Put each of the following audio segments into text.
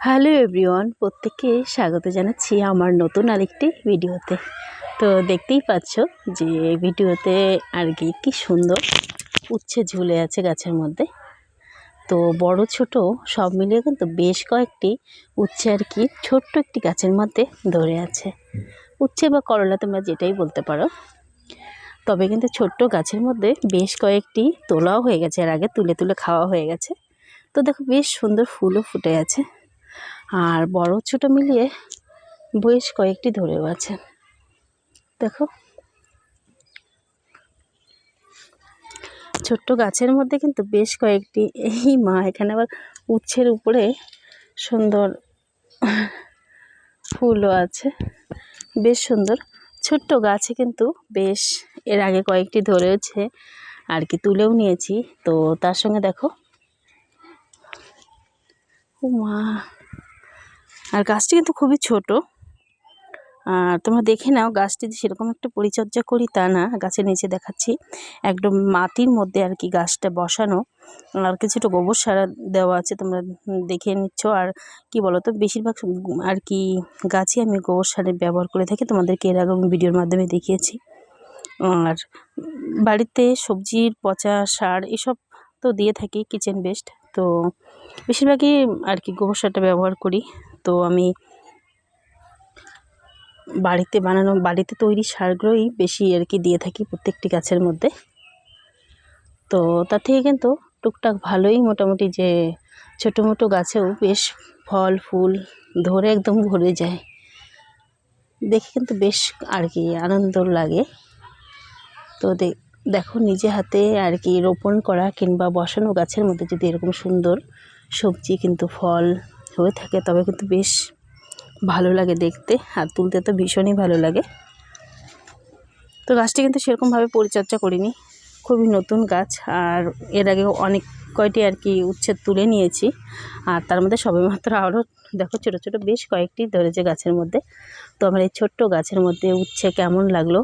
Hello everyone, প্রত্যেককে স্বাগত জানাচ্ছি আমার নতুন আরেকটি ভিডিওতে। তো দেখতেই পাচ্ছ যে ভিডিওতে আর কি, কী সুন্দর উচ্ছে ঝুলে আছে গাছের মধ্যে। তো বড় ছোট সব মিলিয়ে কিন্তু বেশ কয়েকটি উচ্ছে আর কি ছোট্ট একটি গাছের মধ্যে ধরে আছে। উচ্ছে বা করলা তোমরা যেটাই বলতে পারো। তবে কিন্তু ছোট্ট গাছের মধ্যে বেশ কয়েকটি তোলাও হয়ে গেছে এর আগে তুলে তুলে খাওয়া হয়ে গেছে। তো দেখো বেশ সুন্দর ফুলও ফুটে আছে। আর বড় ছোট মিলিয়ে বেশ কয়েকটি ধরেও আছে। দেখো। ছোট্ট গাছের মধ্যে কিন্তু বেশ কয়েকটি এই মা এখানে আবার উচ্ছের উপরে সুন্দর ফুলও আছে। বেশ সুন্দর। ছোট্ট গাছে কিন্তু বেশ এর আগে কয়েকটি ধরেছে আর কি তুলেও নিয়েছি। তো তার সঙ্গে দেখো। মা আর গাছটি কিন্তু খুবই ছোট। আর তোমরা দেখে নাও গাছটি যে সেরকম একটা পরিচর্যা করি তা না। গাছের নিচে দেখাচ্ছি একদম মাটির মধ্যে আর কি গাছটা বসানো। আর কিছুটা গোবর সার দেওয়া আছে তোমরা দেখে নিচ্ছ। আর কি বলো তো বেশিরভাগ আর কি গাছই আমি গোবর সারের ব্যবহার করে থাকি। তোমাদেরকে এর আগে ভিডিওর মাধ্যমে দেখিয়েছি। আর বাড়িতে সবজির পচা সার এসব তো দিয়ে থাকি কিচেন বেস্ট তো বেশিরভাগই আর কি গোবর সারটা ব্যবহার করি। তো আমি বাড়িতে বানানো, বাড়িতে তৈরি সারগুলোই বেশি আর কি দিয়ে থাকি প্রত্যেকটি গাছের মধ্যে। তো তার থেকে কিন্তু টুকটাক ভালোই মোটামুটি যে ছোটো মোটো গাছেও বেশ ফল, ফুল ধরে একদম ভরে যায়। দেখে কিন্তু বেশ আর কি আনন্দ লাগে। তো দেখো নিজে হাতে আর কি রোপণ করা কিংবা বসানো গাছের মধ্যে যদি এরকম সুন্দর সবজি কিন্তু ফল হয়ে থাকে, তবে কিন্তু বেশ ভালো লাগে দেখতে আর তুলতে তো ভীষণই ভালো লাগে। তো গাছটি কিন্তু সেরকমভাবে পরিচর্যা করিনি, খুবই নতুন গাছ আর এর আগেও অনেক কয়টি আর কি উচ্ছেদ তুলে নিয়েছি আর তার মধ্যে সবেমাত্র আরও দেখো ছোটো ছোটো বেশ কয়েকটি ধরেছে গাছের মধ্যে। তো আমার এই ছোট্ট গাছের মধ্যে উচ্ছে কেমন লাগল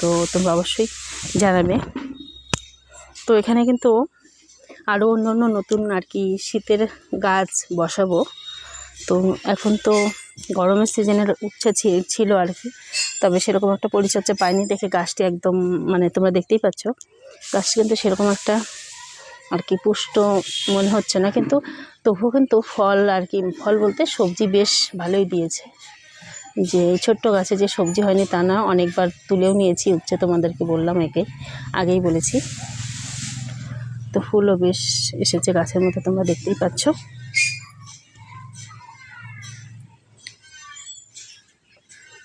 তো তোমরা অবশ্যই জানাবে। তো এখানে কিন্তু আরও অন্য অন্য নতুন আর কি শীতের গাছ বসাবো। তো এখন তো গরমের সিজনের উচ্ছে ছিল আর কি। তবে সেরকম একটা পরিচর্যা পাইনি দেখে গাছটি একদম মানে তোমরা দেখতেই পাচ্ছ। গাছটি কিন্তু সেরকম একটা আর কি পুষ্ট মনে হচ্ছে না। কিন্তু তবুও কিন্তু ফল আর কি, ফল বলতে সবজি বেশ ভালোই দিয়েছে। যে ছোট্ট গাছে যে সবজি হয়নি তা না, অনেকবার তুলেও নিয়েছি উচ্ছে তোমাদেরকে বললাম একে, আগেই বলেছি। তো ফুলও বেশ এসেছে গাছের মতো তোমরা দেখতেই পাচ্ছ।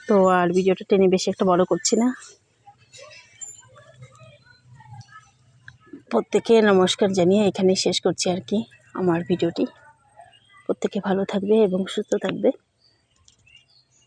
তো আর ভিডিওটা টেনে বেশি একটা বড় করছি না। প্রত্যেকে নমস্কার জানিয়ে এখানেই শেষ করছি আর কি, আমার ভিডিওটি। প্রত্যেকে ভালো থাকবে এবং সুস্থ থাকবে।